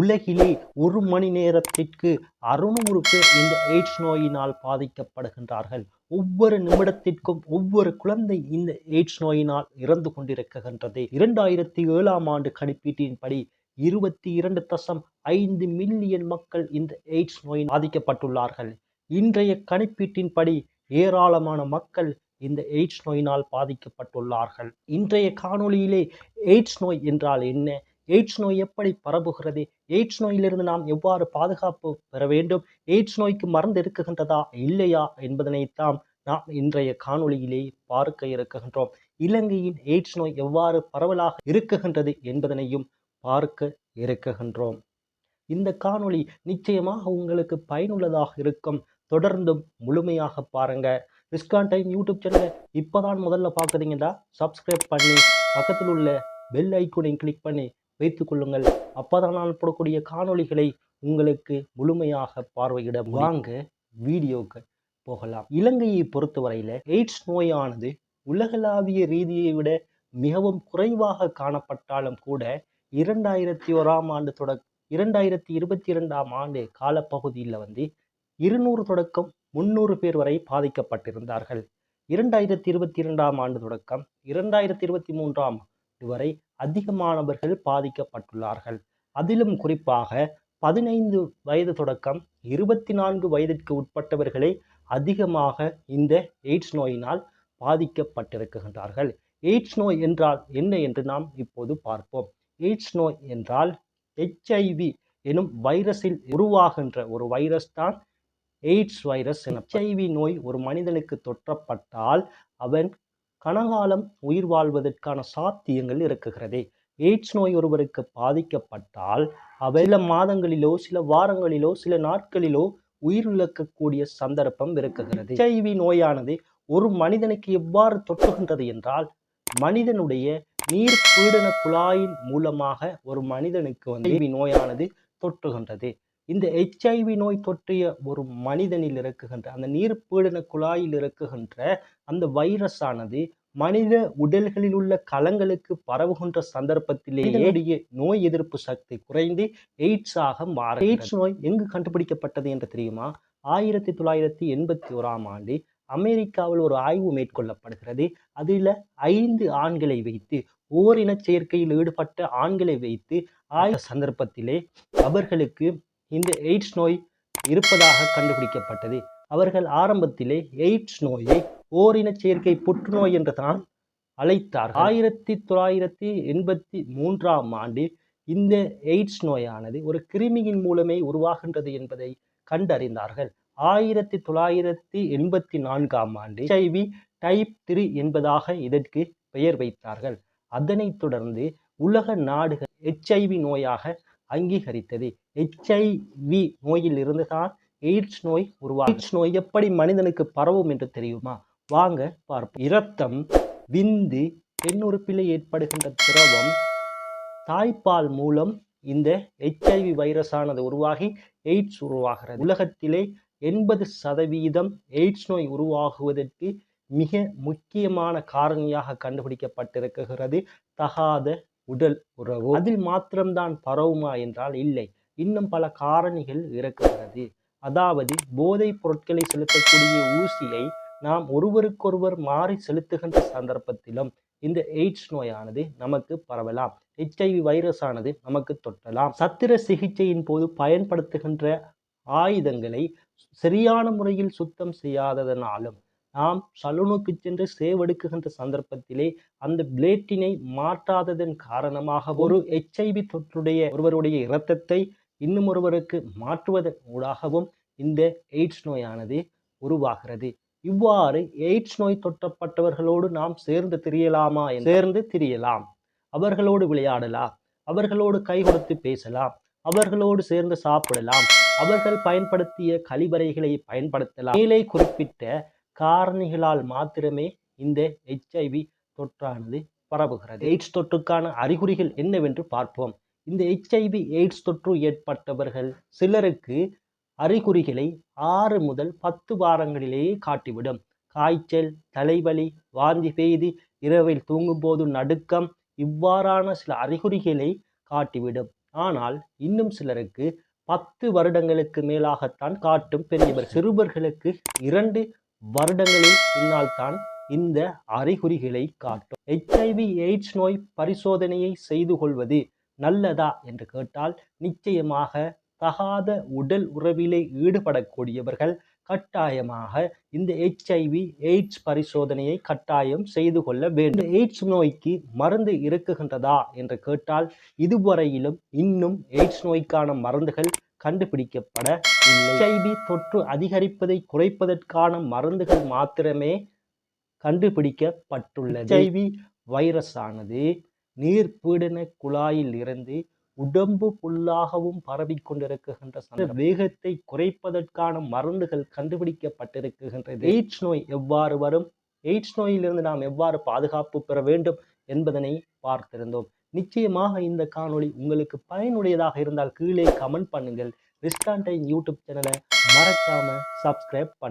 உலகிலே ஒரு மணி நேரத்திற்கு அறுநூறு பேர் இந்த எய்ட்ஸ் நோயினால் பாதிக்கப்படுகின்றார்கள். ஒவ்வொரு நிமிடத்திற்கும் ஒவ்வொரு குழந்தை இந்த எய்ட்ஸ் நோயினால் இறந்து கொண்டிருக்கின்றது. இரண்டாயிரத்தி ஏழாம் ஆண்டு கணிப்பீட்டின்படி இருபத்தி இரண்டு தசம் ஐந்து மில்லியன் மக்கள் இந்த எய்ட்ஸ் நோய் பாதிக்கப்பட்டுள்ளார்கள். இன்றைய கணிப்பீட்டின்படி ஏராளமான மக்கள் இந்த எய்ட்ஸ் நோயினால் பாதிக்கப்பட்டுள்ளார்கள். இன்றைய காணொளியிலே எய்ட்ஸ் நோய் என்றால் என்ன? எய்ட்ஸ் நோய் எப்படி பரவுகிறது? எய்ட்ஸ் நோயிலிருந்து நாம் எவ்வாறு பாதுகாப்பு பெற வேண்டும்? எய்ட்ஸ் நோய்க்கு மருந்து இருக்குகின்றதா இல்லையா என்பதனைத்தான் நாம் இன்றைய காணொளியிலே பார்க்க இருக்கின்றோம். இலங்கையின் எய்ட்ஸ் நோய் எவ்வாறு பரவலாக இருக்குகின்றது என்பதனையும் பார்க்க இருக்குகின்றோம் இந்த காணொளி நிச்சயமாக உங்களுக்கு பயனுள்ளதாக இருக்கும். தொடர்ந்தும் முழுமையாக பாருங்க. ரிஸ்கான் டைம் யூடியூப் சேனலை இப்போதான் முதல்ல பார்க்குறீங்கன்னா சப்ஸ்கிரைப் பண்ணி பக்கத்தில் உள்ள பெல் ஐக்கோனையும் கிளிக் பண்ணி வைத்துக் கொள்ளுங்கள். அப்போதான் நான் போடக்கூடிய காணொளிகளை உங்களுக்கு முழுமையாக பார்வையிட வாங்க வீடியோக்கு போகலாம். இலங்கையை பொறுத்தவரையில் எய்ட்ஸ் நோயானது உலகளாவிய ரீதியை விட மிகவும் குறைவாக காணப்பட்டாலும் கூட இரண்டாயிரத்தி ஓராம் ஆண்டு தொட இரண்டாயிரத்தி இருபத்தி இரண்டாம் ஆண்டு காலப்பகுதியில் வந்து இருநூறு தொடக்கம் முன்னூறு பேர் வரை பாதிக்கப்பட்டிருந்தார்கள். இரண்டாயிரத்தி இருபத்தி இரண்டாம் ஆண்டு தொடக்கம் இரண்டாயிரத்தி இருபத்தி மூன்றாம் வரை அதிகமானவர்கள் பாதிக்கப்பட்டுள்ளார்கள். அதிலும் குறிப்பாக பதினைந்து வயது தொடக்கம் இருபத்தி நான்கு வயதிற்கு உட்பட்டவர்களே அதிகமாக இந்த எய்ட்ஸ் நோயினால் பாதிக்கப்பட்டிருக்கின்றார்கள். எய்ட்ஸ் நோய் என்றால் என்ன என்று நாம் இப்போது பார்ப்போம். எய்ட்ஸ் நோய் என்றால் ஹெச்ஐவி எனும் வைரஸில் உருவாகின்ற ஒரு வைரஸ் தான் எய்ட்ஸ் வைரஸ் ஹெச்ஐவி நோய் ஒரு மனிதனுக்கு தொற்றப்பட்டால் அவன் கனகாலம் உயிர் வாழ்வதற்கான சாத்தியங்கள் இருக்குகிறது எய்ட்ஸ் நோய் ஒருவருக்கு பாதிக்கப்பட்டால் அவர் சில மாதங்களிலோ சில வாரங்களிலோ சில நாட்களிலோ உயிரிழக்கக்கூடிய சந்தர்ப்பம் இருக்குகிறது ஹெச்ஐவி நோயானது ஒரு மனிதனுக்கு எவ்வாறு தொற்றுகின்றது என்றால் மனிதனுடைய நீர் பீடன குழாயின் மூலமாக ஒரு மனிதனுக்கு வந்து நோயானது தொற்றுகின்றது. இந்த ஹெச்ஐவி நோய் தொற்றிய ஒரு மனிதனில் இருக்குகின்ற அந்த நீர் பீடன குழாயில் இருக்குகின்ற அந்த வைரஸ் ஆனது மனித உடல்களில் உள்ள களங்களுக்கு பரவுகின்ற சந்தர்ப்பத்திலேயே நோய் எதிர்ப்பு சக்தி குறைந்து எய்ட்ஸாக மாற எய்ட்ஸ் நோய் எங்கு கண்டுபிடிக்கப்பட்டது என்று தெரியுமா? ஆயிரத்தி தொள்ளாயிரத்தி எண்பத்தி ஓராம் ஆண்டு அமெரிக்காவில் ஒரு ஆய்வு மேற்கொள்ளப்படுகிறது. அதில் ஐந்து ஆண்களை வைத்து ஓரின சேர்க்கையில் ஈடுபட்ட ஆண்களை வைத்து ஆய்வு சந்தர்ப்பத்திலே அவர்களுக்கு இந்த எய்ட்ஸ் நோய் இருப்பதாக கண்டுபிடிக்கப்பட்டது. அவர்கள் ஆரம்பத்திலே எய்ட்ஸ் நோயை ஓரின சேர்க்கை புற்றுநோய் என்று தான் அழைத்தார் ஆயிரத்தி தொள்ளாயிரத்தி எண்பத்தி மூன்றாம் ஆண்டில் இந்த எய்ட்ஸ் நோயானது ஒரு கிருமியின் மூலமே உருவாகின்றது என்பதை கண்டறிந்தார்கள். ஆயிரத்தி தொள்ளாயிரத்தி எண்பத்தி நான்காம் ஆண்டு ஹெச்ஐவி டைப் த்ரீ என்பதாக இதற்கு பெயர் வைத்தார்கள். அதனைத் தொடர்ந்து உலக நாடுகள் ஹெச்ஐவி நோயாக அங்கீகரித்தது. ஹெச்ஐவி நோயில் இருந்து தான் எய்ட்ஸ் நோய் உருவாகும் எய்ட்ஸ் நோய் எப்படி மனிதனுக்கு பரவும் என்று தெரியுமா? வாங்க பார்ப்போம். இரத்தம் விந்து பெண் பெண்ணுறுப்பில் ஏற்படுகின்ற திரவம் தாய்ப்பால் மூலம் இந்த ஹெச்ஐவி வைரஸானது உருவாகி எய்ட்ஸ் உருவாகிறது. உலகத்திலே எண்பது சதவீதம் எய்ட்ஸ் நோய் உருவாகுவதற்கு மிக முக்கியமான காரணியாக கண்டுபிடிக்கப்பட்டிருக்கிறது தகாத உடல் உறவு அதில் மாத்திரம்தான் பரவுமா என்றால் இல்லை. இன்னும் பல காரணிகள் இருக்கிறது அதாவது போதைப் பொருட்களை செலுத்தக்கூடிய ஊசியை நாம் ஒருவருக்கொருவர் மாறி செலுத்துகின்ற சந்தர்ப்பத்திலும் இந்த எய்ட்ஸ் நோயானது நமக்கு பரவலாம். ஹெச்ஐவி வைரஸ் ஆனது நமக்கு தொட்டலாம். சத்திர சிகிச்சையின் போது பயன்படுத்துகின்ற ஆயுதங்களை சரியான முறையில் சுத்தம் செய்யாததனாலும் நாம் சலூனுக்கு சென்று சேவெடுக்குகின்ற சந்தர்ப்பத்திலே அந்த பிளேட்டினை மாற்றாததன் காரணமாக ஒரு எச்ஐவி தொற்றுடைய ஒருவருடைய இரத்தத்தை இன்னும் ஒருவருக்கு மாற்றுவதன் ஊடாகவும் இந்த எய்ட்ஸ் நோயானது உருவாகிறது. இவ்வாறு எய்ட்ஸ் நோய் தொற்றப்பட்டவர்களோடு நாம் சேர்ந்து திரியலாமா சேர்ந்து திரியலாம். அவர்களோடு விளையாடலாம். அவர்களோடு கை கொடுத்து பேசலாம். அவர்களோடு சேர்ந்து சாப்பிடலாம். அவர்கள் பயன்படுத்திய கழிவறைகளை பயன்படுத்தலாம். மேலே குறிப்பிட்ட காரணிகளால் மாத்திரமே இந்த ஹெச்ஐவி தொற்றானது பரவுகிறது. எய்ட்ஸ் தொற்றுக்கான அறிகுறிகள் என்னவென்று பார்ப்போம். இந்த ஹெச்ஐவி எய்ட்ஸ் தொற்று ஏற்பட்டவர்கள் சிலருக்கு அறிகுறிகளை ஆறு முதல் பத்து வாரங்களிலேயே காட்டிவிடும். காய்ச்சல் தலைவலி வாந்தி பெய்து இரவில் தூங்கும்போது நடுக்கம் இவ்வாறான சில அறிகுறிகளை காட்டிவிடும். ஆனால் இன்னும் சிலருக்கு பத்து வருடங்களுக்கு மேலாகத்தான் காட்டும். பெரியவர் சிறுவர்களுக்கு இரண்டு வருடங்களில் பின்னால் தான் இந்த அறிகுறிகளை காட்டும். ஹெச்ஐவி எய்ட்ஸ் நோய் பரிசோதனையை செய்து கொள்வது நல்லதா என்று கேட்டால் நிச்சயமாக தகாத உடல் உறவிலே ஈடுபடக்கூடியவர்கள் கட்டாயமாக இந்த ஹெச்ஐவி எய்ட்ஸ் பரிசோதனையை கட்டாயம் செய்து கொள்ள வேண்டும். எய்ட்ஸ் நோய்க்கு மருந்து இருக்குகின்றதா என்று கேட்டால் இதுவரையிலும் இன்னும் எய்ட்ஸ் நோய்க்கான மருந்துகள் கண்டுபிடிக்கப்பட ஹெச்ஐவி தொற்று அதிகரிப்பதை குறைப்பதற்கான மருந்துகள் மாத்திரமே கண்டுபிடிக்கப்பட்டுள்ளது. ஹெச்ஐவி வைரஸ் ஆனது நீர்ப்பீடன குழாயில் இருந்து உடம்பு புல்லாகவும் பரவிக் கொண்டிருக்கின்ற வேகத்தை குறைப்பதற்கான மருந்துகள் கண்டுபிடிக்கப்பட்டிருக்கின்றது. எய்ட்ஸ் நோய் எவ்வாறு வரும்? எய்ட்ஸ் நோயிலிருந்து நாம் எவ்வாறு பாதுகாப்பு பெற வேண்டும் என்பதனை பார்த்திருந்தோம். நிச்சயமாக இந்த காணொளி உங்களுக்கு பயனுடையதாக இருந்தால் கீழே கமெண்ட் பண்ணுங்கள். ரிஸ்கான் டைம் யூடியூப் சேனலை மறக்காம சப்ஸ்கிரைப் பண்ணுங்கள்